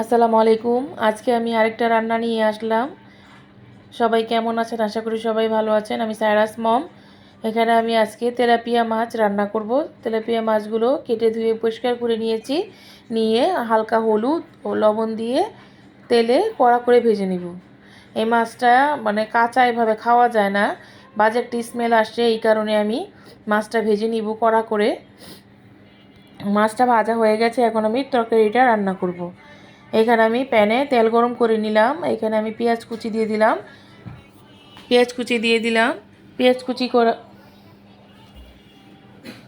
আসসালামু আলাইকুম। আজকে আমি আরেকটা রান্না নিয়ে আসলাম। সবাই কেমন আছেন? আশা করি সবাই ভালো আছেন। আমি সাইরাস মম। এখানে আমি আজকে তেলাপিয়া মাছ রান্না করব। তেলাপিয়া মাছগুলো কেটে ধুয়ে পরিষ্কার করে নিয়েছি। নিয়ে হালকা হলুদ ও লবণ দিয়ে তেলে কড়া করে ভেজে নিব। এই মাছটা মানে কাঁচা এভাবে খাওয়া যায় না। বাজে একটি স্মেল আসছে, এই কারণে আমি মাছটা ভেজে নিব কড়া করে। মাছটা ভাজা হয়ে গেছে। এখন আমি তরকারিটা রান্না করব। এখানে আমি প্যানে তেল গরম করে নিলাম। এখানে আমি পেঁয়াজ কুচি দিয়ে দিলাম। পেঁয়াজ কুচি দিয়ে দিলাম। পেঁয়াজ কুচি করা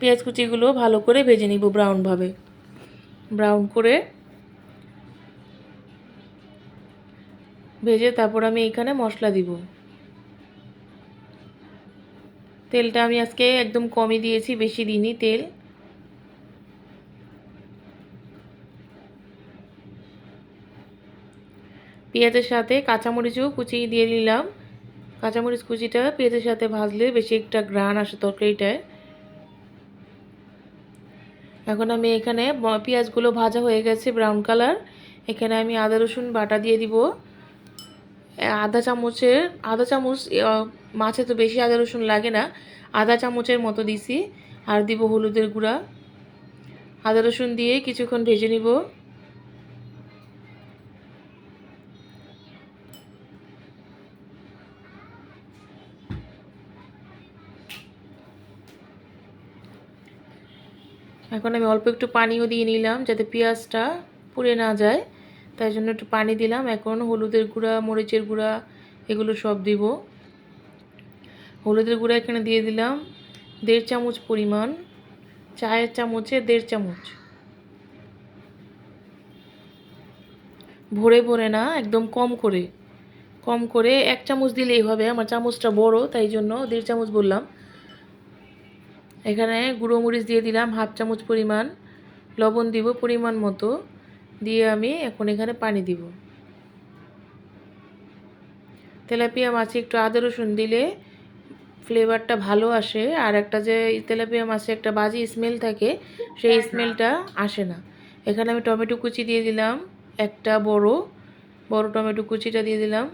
পেঁয়াজ কুচিগুলো ভালো করে ভেজে নিব ব্রাউনভাবে ব্রাউন করে ভেজে তারপর আমি এখানে মশলা দিব। তেলটা আমি আজকে একদম কমই দিয়েছি, বেশি দিইনি তেল। পেঁয়াজের সাথে কাঁচামরিচও কুচি দিয়ে নিলাম। কাঁচামরিচ কুচিটা পেঁয়াজের সাথে ভাজলে বেশি একটা গ্রান আসে তরকারিটায়। এখন আমি এখানে পেঁয়াজগুলো ভাজা হয়ে গেছে ব্রাউন কালার এখানে আমি আদা, রসুন বাটা দিয়ে দিব। আধা চামচের, আধা চামচ মাছে তো বেশি আদা, রসুন লাগে না। আধা চামচের মতো দিছি। আর দিব হলুদের গুঁড়া। আদা, রসুন দিয়ে কিছুক্ষণ ভেজে নিব। এখন আমি অল্প একটু পানিও দিয়ে নিলাম যাতে পেঁয়াজটা পুড়ে না যায়। তাই জন্য একটু পানি দিলাম। এখন হলুদের গুঁড়া, মরিচের গুঁড়া এগুলো সব দিব। হলুদের গুঁড়া এখানে দিয়ে দিলাম। দেড় চামচ পরিমাণ চায়ের চামচে দেড় চামচ। ভরে ভরে না, একদম কম করে। কম করে এক চামচ দিলেই হবে। আমার চামচটা বড়, তাই জন্য দেড় চামচ বললাম। এখানে গুঁড়ো মরিচ দিয়ে দিলাম হাফ চামচ পরিমাণ লবণ দিব পরিমাণ মতো দিয়ে আমি এখন এখানে পানি দিব। তেলাপিয়া মাছে একটু আদা রসুন দিলে ফ্লেভারটা ভালো আসে আর একটা যে তেলাপিয়া মাছে একটা বাজি স্মেল থাকে সেই স্মেলটা আসে না। এখানে আমি টমেটো কুচি দিয়ে দিলাম একটা বড় বড় টমেটো কুচিটা দিয়ে দিলাম।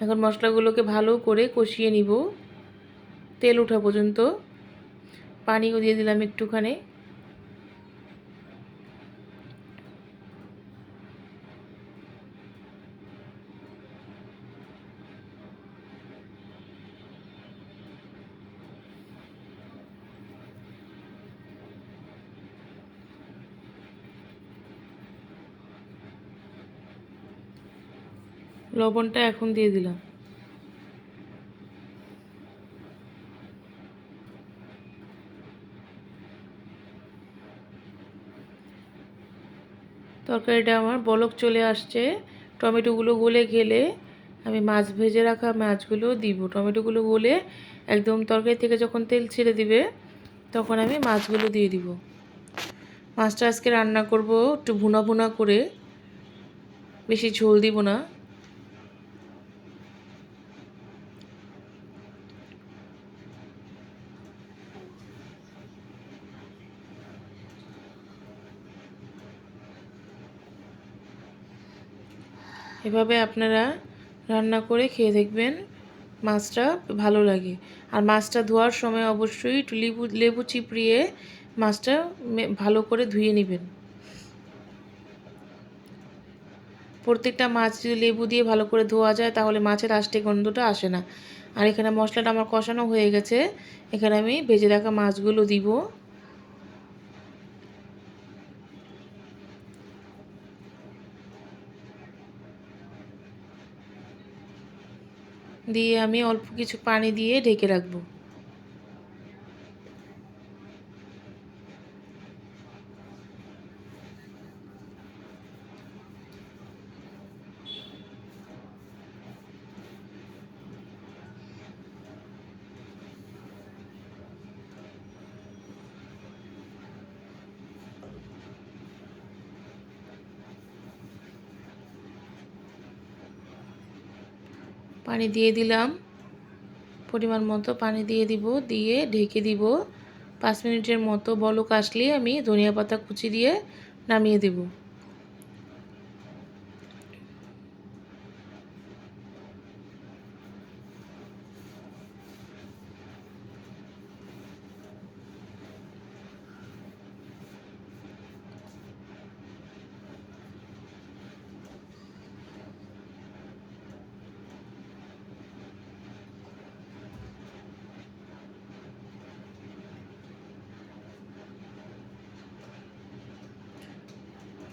এখন মশলাগুলোকে ভালো করে কষিয়ে নিব তেল ওঠা পর্যন্ত। পানিও দিয়ে দিলাম একটুখানি। লবণটা এখন দিয়ে দিলাম। তরকারিটা আমার বলক চলে আসছে। টমেটোগুলো গলে গেলে আমি মাছ ভেজে রাখা মাছগুলো দিব। টমেটোগুলো গলে একদম তরকারি থেকে যখন তেল ছেড়ে দিবে, তখন আমি মাছগুলো দিয়ে দিব। মাছটা আজকে রান্না করব একটু ভুনা ভুনা করে। বেশি ঝোল দিব না। এভাবে আপনারা রান্না করে খেয়ে দেখবেন মাছটা ভালো লাগে। আর মাছটা ধোয়ার সময় অবশ্যই একটু লেবু লেবু চিপড়িয়ে মাছটা ভালো করে ধুয়ে নেবেন। প্রত্যেকটা মাছ যদি লেবু দিয়ে ভালো করে ধোয়া যায়, তাহলে মাছের আষ্টে গন্ধটা আসে না। আর এখানে মশলাটা আমার কষানো হয়ে গেছে। এখানে আমি ভেজে রাখা মাছগুলো দিব। দিয়ে আমি অল্প কিছু পানি দিয়ে ঢেকে রাখব। পানি দিয়ে দিলাম। পরিমাণ মতো পানি দিয়ে দিব, দিয়ে ঢেকে দিব। পাঁচ মিনিটের মতো বলক আসলে আমি ধনিয়া পাতা কুচি দিয়ে নামিয়ে দেব।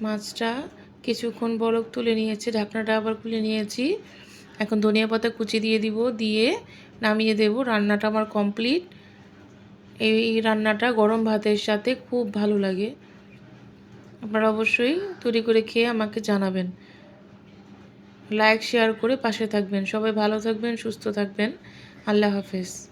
মাছটা কিছুক্ষণ বরফ তুলে নিয়েছে, ঢাকনাটা আবার খুলে নিয়েছি। এখন ধনিয়া পাতা কুচি দিয়ে দিব, দিয়ে নামিয়ে দেব। রান্নাটা আমার কমপ্লিট। এই রান্নাটা গরম ভাতের সাথে খুব ভালো লাগে। আপনারা অবশ্যই তৈরি করে খেয়ে আমাকে জানাবেন। লাইক, শেয়ার করে পাশে থাকবেন। সবাই ভালো থাকবেন, সুস্থ থাকবেন। আল্লাহ হাফেজ।